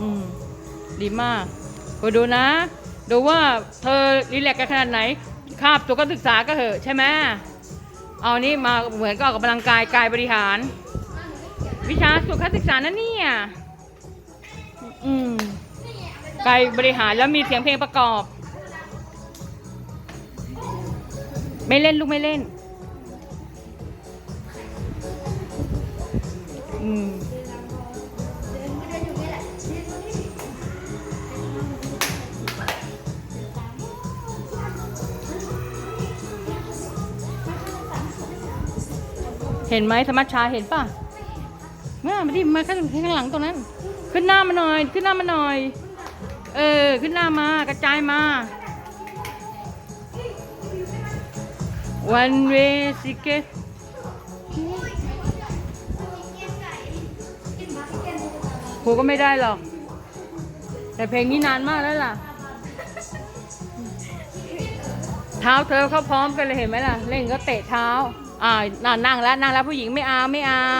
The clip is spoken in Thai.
อืมดีมากไปดูนะ ดูว่าเธอรีแลกซ์กันขนาดไหน คาบตัวก็ศึกษาก็เหอะใช่ไหมเอานี่มาเหมือนก็ออกกำลังกายกายบริหาร วิชาสุขศึกษานั่นเนี่ยอืมกายบริหารแล้วมีเสียงเพลงประกอบ ไม่เล่นลูกไม่เล่น อืม เห็นไหมธรรมชาเห็นป่ะมามาดิมาข้างข้างหลังตรงนั้น ขึ้นหน้ามาหน่อย ขึ้นหน้ามาหน่อย เออ ขึ้นหน้ามากระจายมา one way ticket ครูก็ไม่ได้หรอก แต่เพลงนี้นานมากแล้วล่ะ ท้าเธอเขาพร้อมกันเลยเห็นไหมล่ะ เล่นก็เตะเท้าอ่านั่งแล้วนั่งแล้วผู้หญิงไม่เอาไม่เอา